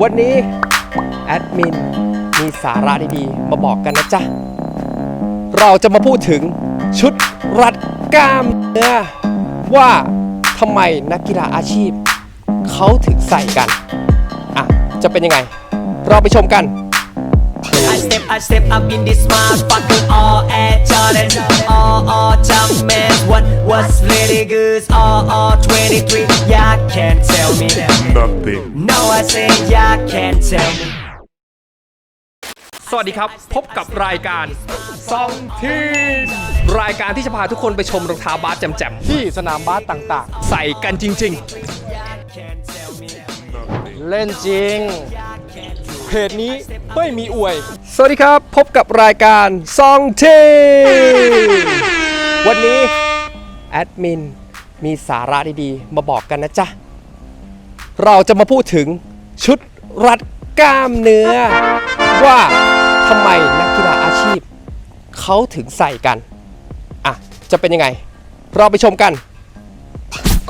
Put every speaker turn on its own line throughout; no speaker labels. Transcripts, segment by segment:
วันนี้ แอดมิน มีสาระดีๆ มาบอกกันนะจ๊ะ เราจะมาพูดถึงชุดรัดกล้ามเนื้อว่าทำไมนักกีฬาอาชีพ เขาถึงใส่กัน อะ จะเป็นยังไง เราไปชมกัน
I step, I step up in this motherfucker all at Jordan All, all Jumpman what's really good All, all 23 Y'all can't tell me
nothing.
No, I say y'all can't tell me
สวัสดีครับ พบกับรายการซองทีรายการที่จะพาทุกคนไปชมรองเท้าบาสแจ่มๆ ที่สนามบาสต่างๆ ใส่กันจริง ๆ เล่นจริง เพจนี้ไม่มีอวย สวัสดีครับ พบกับรายการซองทีวันนี้ แอดมินมีสาระดีๆ มาบอกกันนะจ๊ะ เราจะมาพูดถึงชุดรัดกล้ามเนื้อ ว่าทำไมนักกีฬาอาชีพ เขาถึงใส่กัน อะ จะเป็นยังไง เราไปชมกัน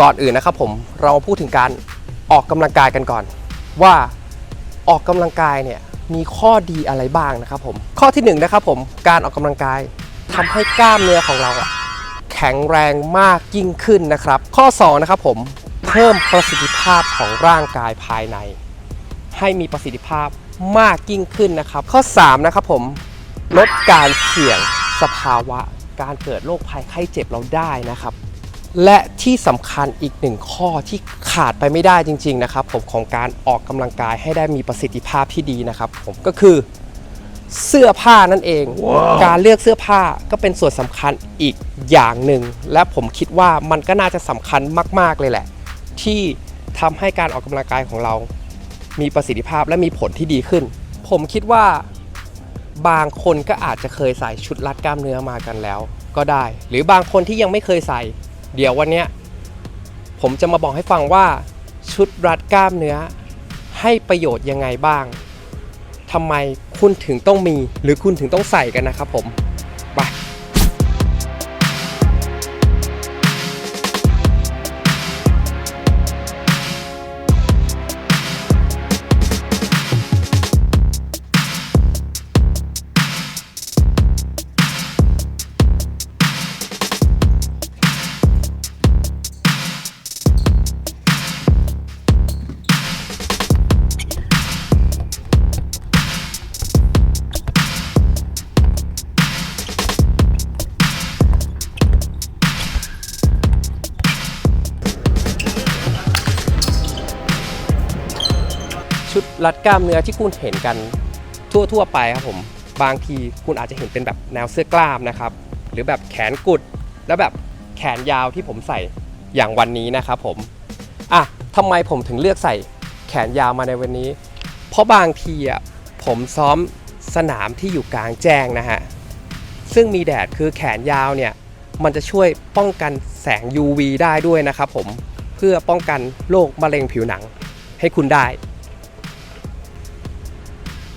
ก่อนอื่นนะครับผมเรามาพูดถึงการออกกำลังกายกันก่อน ว่าออกกำลังกายเนี่ยมีข้อดีอะไรบ้างนะครับผมข้อที่หนึ่งนะครับผมการออกกำลังกายทำให้กล้ามเนื้อของเราอะ ข็งแรงมากยิ่งขึ้นนะครับ ข้อสองนะครับผมเพิ่มประสิทธิภาพของร่างกายภายใน ให้มีประสิทธิภาพมากยิ่งขึ้นนะครับ ข้อ3นะครับผมลดการเสี่ยงสภาวะ การเกิดโรคภัยไข้เจ็บเราได้นะครับ และที่สำคัญอีกหนึ่งข้อที่ขาดไปไม่ได้จริง ๆ นะครับ ผมของการออกกำลังกายให้ได้มีประสิทธิภาพที่ดีนะครับ ผมก็คือ เสื้อผ้านั่นเองการเลือกเสื้อผ้าก็เป็นส่วนสำคัญอีกอย่างหนึ่ง และผมคิดว่ามันก็น่าจะสำคัญมาก ๆ เลยแหละ ที่ทำให้การออกกำลังกายของเรา มีประสิทธิภาพและมีผลที่ดีขึ้น ผมคิดว่าบางคนก็อาจจะเคยใส่ชุดรัดกล้ามเนื้อมากันแล้ว ก็ได้ หรือบางคนที่ยังไม่เคยใส่ เดี๋ยววันเนี้ยผมจะมาบอกให้ฟังว่าชุดรัดกล้ามเนื้อ ให้ประโยชน์ยังไงบ้างทำไม คุณถึงต้องมี หรือคุณถึงต้องใส่กันนะครับผม ชุดรัดกล้ามเนื้อที่คุณเห็นกันทั่วๆไปครับผมบางทีคุณอาจจะเห็นเป็นแบบแนวเสื้อกล้ามนะครับ หรือแบบแขนกุด แล้วแบบแขนยาวที่ผมใส่อย่างวันนี้นะครับผมอะทำไมผมถึงเลือกใส่แขนยาวมาในวันนี้ เพราะบางทีอะผมซ้อมสนามที่อยู่กลางแจ้งนะฮะซึ่งมีแดดคือแขนยาวเนี่ยมันจะช่วยป้องกันแสง UV ได้ด้วยนะครับผมเพื่อป้องกันโรคมะเร็งผิวหนังให้คุณได้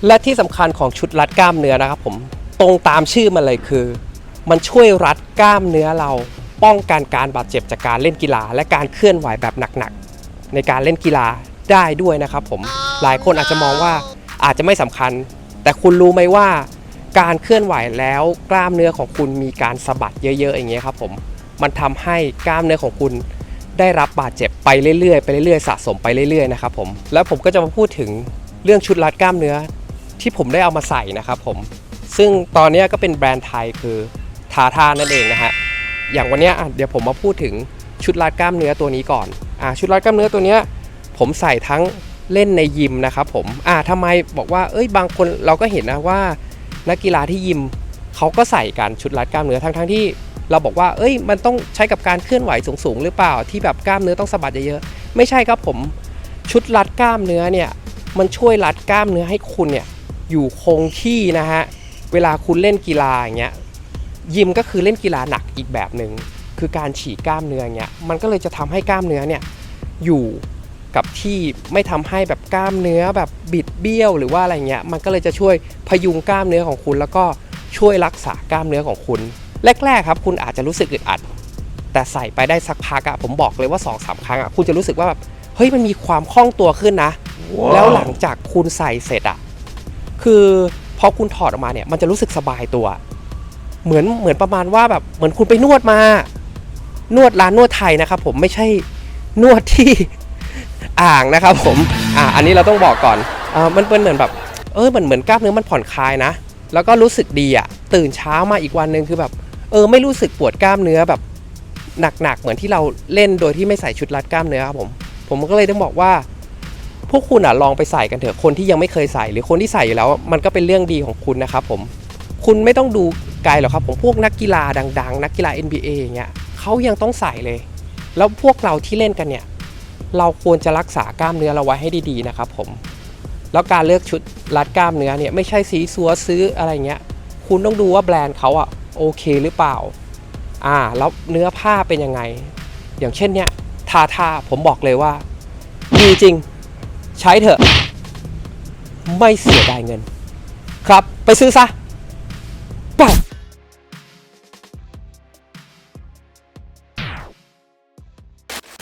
และที่สำคัญของชุดรัดกล้ามเนื้อนะครับผมตรงตามชื่อมันเลยคือ มันช่วยรัดกล้ามเนื้อเราป้องกันการบาดเจ็บจากการเล่นกีฬา และการเคลื่อนไหวแบบหนักๆในการเล่นกีฬาได้ด้วยนะครับผมหลายคนอาจจะมองว่าอาจจะไม่สำคัญ แต่คุณรู้ไหมว่า การเคลื่อนไหวแล้วกล้ามเนื้อของคุณมีการสะบัดเยอะ ๆ อย่างเงี้ยครับผมมันทำให้กล้ามเนื้อของคุณได้รับบาดเจ็บไปเรื่อยๆไปเรื่อยๆสะสมไปเรื่อยๆนะครับผมแล้วผมก็จะมาพูดถึงเรื่องชุดรัดกล้ามเนื้อ ที่ผมได้เอามาใส่นะครับผม ซึ่งตอนนี้ก็เป็นแบรนด์ไทยคือทาทานั่นเองนะฮะ อย่างวันนี้เดี๋ยวผมมาพูดถึงชุดรัดกล้ามเนื้อตัวนี้ก่อนอ่าชุดรัดกล้ามเนื้อตัวนี้ผมใส่ทั้งเล่นในยิมนะครับผมอ่าทำไมบอกว่า เอ้ยบางคนเราก็เห็นนะว่า นักกีฬาที่ยิมเขาก็ใส่กันชุดรัดกล้ามเนื้อทั้งทั้งที่เราบอกว่า เอ้ย มันต้องใช้กับการเคลื่อนไหวสูงๆหรือเปล่า ที่แบบกล้ามเนื้อต้องสะบัดเยอะๆ ไม่ใช่ครับผม ชุดรัดกล้ามเนื้อเนี่ย มันช่วยรัดกล้ามเนื้อให้คุณเนี่ย อยู่คงที่นะฮะ เวลาคุณเล่นกีฬาอย่างเงี้ยยิมก็คือเล่นกีฬาหนักอีกแบบหนึ่งคือการฉีกกล้ามเนื้อเงี้ยมันก็เลยจะทำให้กล้ามเนื้อเนี่ยอยู่กับที่ไม่ทำให้แบบกล้ามเนื้อแบบบิดเบี้ยวหรือว่าอะไรเงี้ยมันก็เลยจะช่วยพยุงกล้ามเนื้อของคุณ แล้วก็ช่วยรักษากล้ามเนื้อของคุณ แรกๆครับ คุณอาจจะรู้สึกอึดอัด แต่ใส่ไปได้สักพักอะผมบอกเลยว่า2อสาครั้งอะคุณจะรู้สึกว่าแบบเฮ้ยมันมีความคล่องตัวขึ้นนะแล้วหลังจากคุณใส่เสร็จอะ คือพอคุณถอดออกมาเนี่ยมันจะรู้สึกสบายตัว เหมือนเหมือนประมาณว่าแบบเหมือนคุณไปนวดมา นวดร้านนวดไทยนะครับผมไม่ใช่นวดที่อ่างนะครับผมอ่าอันนี้เราต้องบอกก่อนอ่ามันเป็นเหมือนแบบเออเหมือนเหมือนกล้ามเนื้อมันผ่อนคลายนะ แล้วก็รู้สึกดีอะตื่นเช้ามาอีกวันหนึ่งคือแบบ เออไม่รู้สึกปวดกล้ามเนื้อแบบหนักๆเหมือนที่เราเล่นโดยที่ไม่ใส่ชุดรัดกล้ามเนื้อครับผม ผมก็เลยต้องบอกว่า พวกคุณอะลองไปใส่กันเถอะคนที่ยังไม่เคยใส่หรือคนที่ใส่อยู่แล้ว มันก็เป็นเรื่องดีของคุณนะครับผมคุณไม่ต้องดูไกลหรอกครับผมพวกนักกีฬาดัง ๆ นักกีฬา NBA อย่างเงี้ยเขายังต้องใส่เลย แล้วพวกเราที่เล่นกันเนี่ย เราควรจะรักษากล้ามเนื้อเราไว้ให้ดีๆนะครับผมแล้วการเลือกชุดรัดกล้ามเนื้อเนี่ยไม่ใช่สีสัวซื้ออะไรเงี้ยคุณต้องดูว่าแบรนด์เขาอะโอเคหรือเปล่าอ่าแล้วเนื้อผ้าเป็นยังไง อย่างเช่นเนี่ยทาทาผมบอกเลยว่าดีจริง ใช้เถอะ ไม่เสียดายเงิน ครับ ไปซื้อซะ